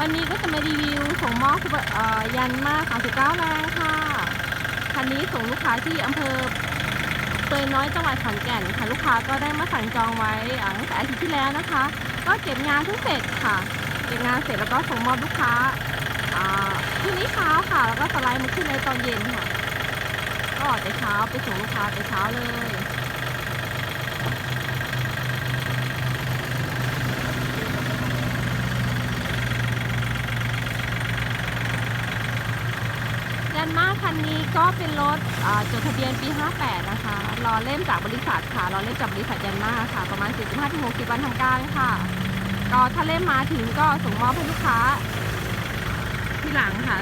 วันนี้ก็จะมารีวิวส่งมอบคูเปอร์ยันมา39แรงค่ะ คันนี้ส่งลูกค้าที่อำเภอเปยน้อยจังหวัดขอนแก่นค่ะ ลูกค้าก็ได้มาสั่งจองไว้ตั้งแต่อาทิตย์ที่แล้วนะคะ ก็เก็บงานเพิ่งเสร็จค่ะ เก็บงานเสร็จแล้วก็ส่งมอบลูกค้าอ่าพรุ่งนี้เช้าค่ะ แล้วก็สไลด์มาขึ้นในตอนเย็นค่ะ ก็ออกแต่เช้าไปส่งลูกค้าแต่เช้าเลย ยันมาคันนี้ก็เป็นรถจดทะเบียนปี 58 นะคะรอเล่มจากบริษัทค่ะรอเล่มจากบริษัทยันมาค่ะ ประมาณ 45-60 วันทำการค่ะ ก็ถ้าเล่มมาถึงก็ส่งมอบให้ลูกค้าที่หลังค่ะ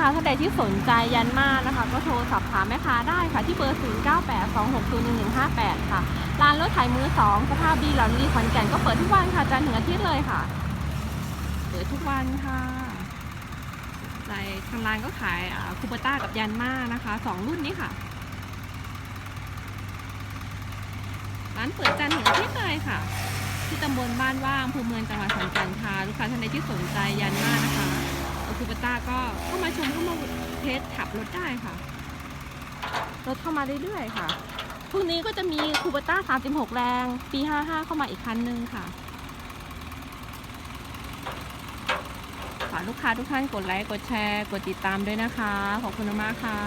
ค้าท่านใดที่สนใจยันมานะคะ ก็โทรสอบถามแม่ค้าได้ค่ะ ที่เบอร์ 0982601158 ค่ะ ร้านรถไถมือสองสภาพดีหลังดีขอนแก่นก็เปิดทุกวันค่ะจันทร์ถึงอาทิตย์เลยค่ะ เปิดทุกวันค่ะในทางร้านก็ขายคูเปต้ากับยันมานะคะสองรุ่นนี้ค่ะ ร้านเปิดจันทร์ถึงอาทิตย์เลยค่ะ ที่ตำบลบ้านว่างอำเภอเมืองจังหวัดขอนแก่นค่ะ ลูกค้าท่านใดที่สนใจยันมานะคะ คูปต้าก็เข้ามา ชมเข้ามาเทสขับรถได้ค่ะ รถเข้ามาเรื่อยๆค่ะพรุ่งนี้ก็จะมีคูปต้า 36 แรง ปี 55 เข้ามาอีกคันนึงค่ะ ฝากลูกค้าทุกท่านกดไลค์ กดแชร์ กดติดตามด้วยนะคะ ขอบคุณมากค่ะ